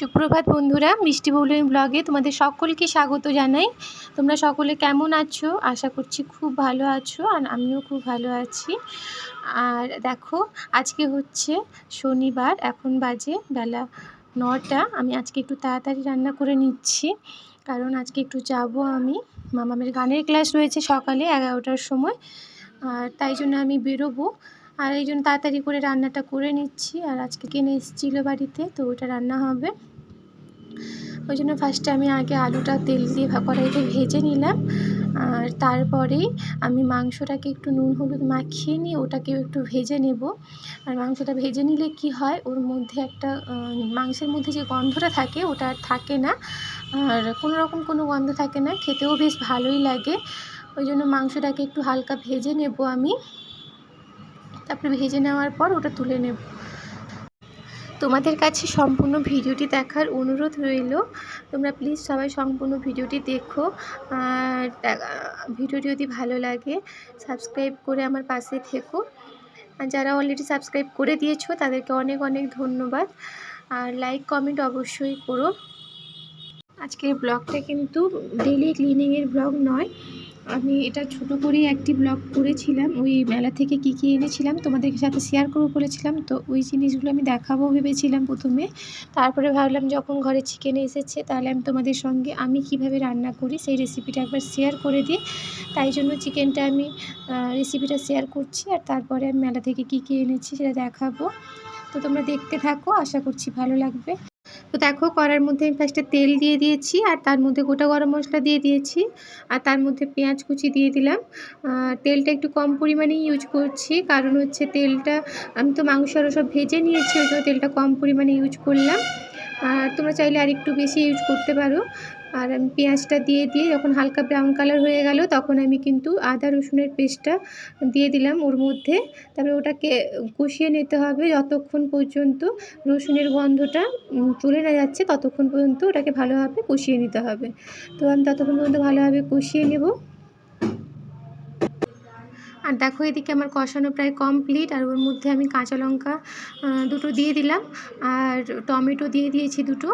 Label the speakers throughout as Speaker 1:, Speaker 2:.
Speaker 1: সুপ্রভাত বন্ধুরা, মিষ্টি বৌলিন ব্লগে তোমাদের সকলকে স্বাগত জানাই। তোমরা সকলে কেমন আছো? আশা করছি খুব ভালো আছো আর আমিও খুব ভালো আছি। আর দেখো, আজকে হচ্ছে শনিবার, এখন বাজে বেলা নটা। আমি আজকে একটু তাড়াতাড়ি রান্না করে নিচ্ছি, কারণ আজকে একটু যাব আমি। মামামের গানের ক্লাস রয়েছে সকালে এগারোটার সময়, আর তাই জন্য আমি বেরোবো। আর এই জন্য তাড়াতাড়ি করে রান্নাটা করে নিচ্ছি। আর আজকে কিনে এসেছিল বাড়িতে, তো ওটা রান্না হবে। ওই জন্য ফার্স্টে আমি আগে আলুটা তেল দিয়ে কড়াইতে ভেজে নিলাম। আর তারপরেই আমি মাংসটাকে একটু নুন হলুদ মাখিয়ে নিয়ে ওটাকেও একটু ভেজে নেব। আর মাংসটা ভেজে নিলে কি হয়? ওর মধ্যে একটা মাংসের মধ্যে যে গন্ধটা থাকে ওটা আর থাকে না। আর কোনো রকম কোনো গন্ধ থাকে না, খেতেও বেশ ভালোই লাগে। ওই জন্য মাংসটাকে একটু হালকা ভেজে নেব আমি। তারপরে ভেজে নেওয়ার পর ওটা তুলে নেব। তোমাদের কাছে সম্পূর্ণ ভিডিওটি দেখার অনুরোধ রইল। তোমরা প্লিজ সবাই সম্পূর্ণ ভিডিওটি দেখো। আর ভিডিওটি যদি ভালো লাগে সাবস্ক্রাইব করে আমার পাশে থেকো। আর যারা অলরেডি সাবস্ক্রাইব করে দিয়েছ, তাদেরকে অনেক অনেক ধন্যবাদ। আর লাইক কমেন্ট অবশ্যই করো। আজকের ব্লগটা কিন্তু ডেলি ক্লিনিংয়ের ব্লগ নয়। আমি এটা ছোট করেই একটি ব্লগ করেছিলাম। ওই মেলা থেকে কি কি এনেছিলাম তোমাদের সাথে শেয়ার করব বলেছিলাম। তো ওই জিনিসগুলো আমি দেখাবো ভেবেছিলাম প্রথমে। তারপরে ভাবলাম যখন ঘরে চিকেন এসেছে তাহলে আমি তোমাদের সঙ্গে আমি কীভাবে রান্না করি সেই রেসিপিটা একবার শেয়ার করে দিই। তাই জন্য চিকেনটা আমি রেসিপিটা শেয়ার করছি আর তারপরে আমি মেলা থেকে কি কি এনেছি সেটা দেখাবো। তো তোমরা দেখতে থাকো, আশা করছি ভালো লাগবে। তো দেখো কড়ার মধ্যে আমি ফার্স্টে তেল দিয়ে দিয়েছি, আর তার মধ্যে গোটা গরম মশলা দিয়ে দিয়েছি, আর তার মধ্যে পেঁয়াজ কুচি দিয়ে দিলাম। তেলটা একটু কম পরিমাণে ইউজ করছি, কারণ হচ্ছে তেলটা, আমি তো মাংস আরও সব ভেজে নিয়েছি, ওই জন্য তেলটা কম পরিমাণে ইউজ করলাম। আর তোমরা চাইলে আর একটু বেশি ইউজ করতে পারো। আর আমি পেঁয়াজটা দিয়ে দিয়ে যখন হালকা ব্রাউন কালার হয়ে গেল, তখন আমি কিন্তু আদা রসুনের পেস্টটা দিয়ে দিলাম ওর মধ্যে। তারপরে ওটাকে কষিয়ে নিতে হবে যতক্ষণ পর্যন্ত রসুনের গন্ধটা চলে না যাচ্ছে ততক্ষণ পর্যন্ত ওটাকে ভালোভাবে কষিয়ে নিতে হবে। তো আমি ততক্ষণ পর্যন্ত ভালোভাবে কষিয়ে নেব। আর দেখো এদিকে আমার কষানো প্রায় কমপ্লিট আর ওর মধ্যে আমি কাঁচা লঙ্কা দুটো দিয়ে দিলাম আর টমেটো দিয়ে দিয়েছি দুটো।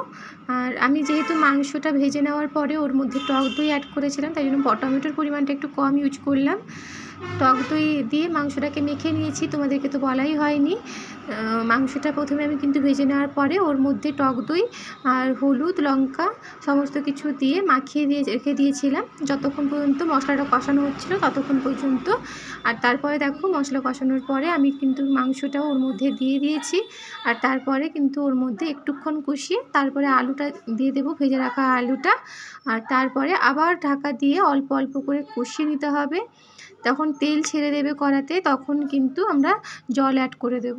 Speaker 1: আর আমি যেহেতু মাংসটা ভেজে নেওয়ার পরে ওর মধ্যে টক দই অ্যাড করেছিলাম, তাই জন্য টমেটোর পরিমাণটা একটু কম ইউজ করলাম। টক দই দিয়ে মাংসটাকে মেখে নিয়েছি, তোমাদেরকে তো বলাই হয়নি। মাংসটা প্রথমে আমি কিন্তু ভেজে নেওয়ার পরে ওর মধ্যে টক দই আর হলুদ, লঙ্কা সমস্ত কিছু দিয়ে মাখিয়ে দিয়ে রেখে দিয়েছিলাম। যতক্ষণ পর্যন্ত মশলাটা কষানো হচ্ছিল ততক্ষণ পর্যন্ত। আর তারপরে দেখো মশলা কষানোর পরে আমি কিন্তু মাংসটাও ওর মধ্যে দিয়ে দিয়েছি। আর তারপরে কিন্তু ওর মধ্যে একটুক্ষণ কষিয়ে তারপরে আলুটা দিয়ে দেবো, ভেজে রাখা আলুটা। আর তারপরে আবার ঢাকা দিয়ে অল্প অল্প করে কষিয়ে নিতে হবে। তখন তেল ছেড়ে দেবে কড়াতে, তখন কিন্তু আমরা জল অ্যাড করে দেব।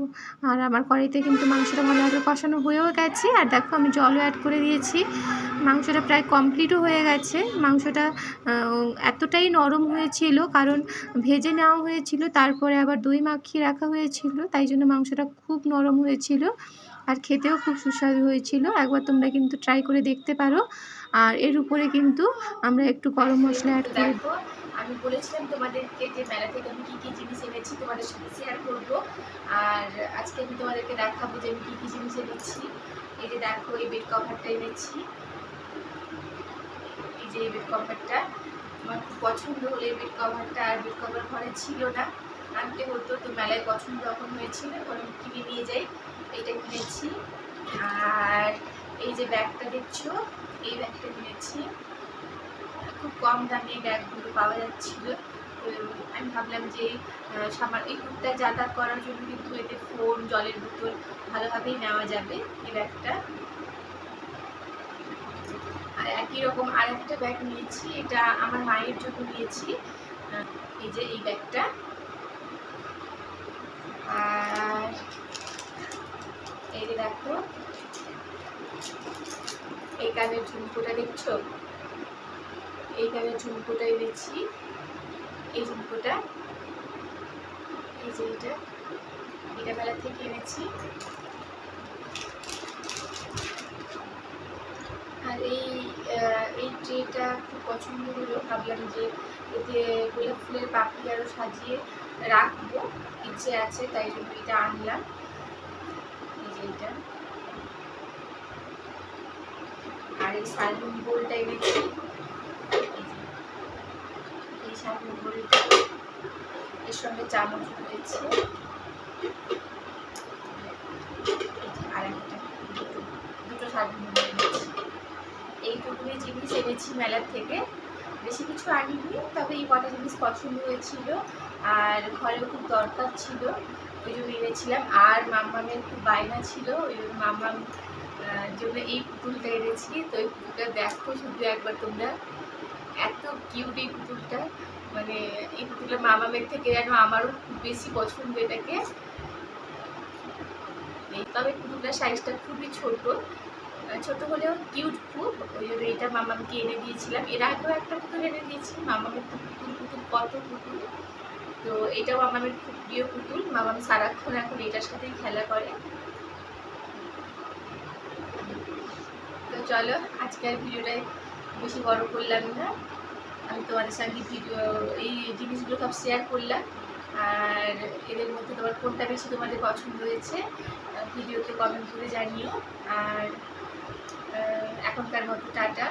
Speaker 1: আর আমার কড়াইতে কিন্তু মাংসটা ভালোভাবে কষানো হয়েও গেছে। আর দেখো, আমি জলও অ্যাড করে দিয়েছি। মাংসটা প্রায় কমপ্লিটও হয়ে গেছে। মাংসটা এতটাই নরম হয়েছিল, কারণ ভেজে নেওয়া হয়েছিল, তারপরে আবার দই মাখিয়ে রাখা হয়েছিল, তাই জন্য মাংসটা খুব নরম হয়েছিল আর খেতেও খুব সুস্বাদু হয়েছিল। একবার তোমরা কিন্তু ট্রাই করে দেখতে পারো। আর এর উপরে কিন্তু আমরা একটু গরম মশলা অ্যাড করে আমি বলেছিলাম তোমাদেরকে যে মেলা থেকে আমি কী কী জিনিস এনেছি তোমাদের সাথে শেয়ার করব। আর আজকে আমি তোমাদেরকে দেখাবো যে আমি কী কী জিনিস এনেছি। এই যে দেখো, এই বেড কভারটা এনেছি। এই যে এই বেড কভারটা আমার খুব পছন্দ হলো এই বেড কভারটা আর বেড কভার ঘরে ছিল না। আনতে হতো, তো মেলায় পছন্দ যখন হয়েছিল। তখন কিনে নিয়ে যাই। এটা কিনেছি। আর এই যে ব্যাগটা দেখছ, এই ব্যাগটা কিনেছি। কম দামে ব্যাগগুলো পাওয়া যাচ্ছিল। আমি ভাবলাম যে সামার এই টুকটা যাতায়াত করার জন্য কিন্তু এতে ফোন জলের বোতল ভালোভাবেই নেওয়া যাবে এই ব্যাগটা। আর একই রকম আর একটা ব্যাগ নিয়েছি, এটা আমার মায়ের জন্য নিয়েছি। এই যে এই ব্যাগটা। আর এই দেখো, এই কানের ঝুমকোটা দেখছ? এই কানের ঝুমকোটা এনেছি এই ঝুমকোটা, এই যে এটা এটা মেলা থেকে এনেছি। আর এই এই ট্রেটা খুব পছন্দ হলো। ভাবলাম যে এতে গোলাপ ফুলের পাখি আরও সাজিয়ে রাখব। ইচ্ছে আছে, তাই জন্য এটা আনলাম। এই যে এটা।
Speaker 2: আর এই সার্ভিং বোলটা এনেছি। এই সার্ভিং এর সঙ্গে চামচ রয়েছে আর একটা দুটো দুটো সার্ভিং এইটুকুনি জিনিস এনেছি মেলার থেকে বেশি কিছু আনিনি তবে এই কটা জিনিস পছন্দ হয়েছিল আর ঘরেও খুব দরকার ছিল ওই জন্য এনেছিলাম আর মাম্মামের খুব বায়না ছিল ওই জন্য মাম্মাম জন্য এই পুতুলটা এনেছি, তো এই পুতুলটা দেখো শুধু একবার তোমরা এত কিউট এই পুতুলটা মানে এই পুতুলটা মামামের থেকে যেন আমারও খুব বেশি পছন্দ এটাকে। তবে পুতুলটার সাইজটা খুবই ছোট। ছোট হলেও কিউট খুব। ওই জন্য এটা মামামকে এনে দিয়েছিলাম। এর আগেও একটা পুতুল এনে দিয়েছি। মামামের পুতুল পুতুল কত পুতুল তো এটাও মামামের খুব প্রিয় পুতুল মামাম সারাক্ষণ এখন এটার সাথেই খেলা করে। তো চলো, আজকের ভিডিওটাই বেশি বড় করলাম না। আমি তোমাদের সঙ্গে ভিডিও এই জিনিসগুলো সব শেয়ার করলাম। আর এদের মধ্যে তোমার কোনটা বেশি তোমাদের পছন্দ হয়েছে ভিডিওতে কমেন্ট করে জানিও। আর এখনকার মতো টাটা।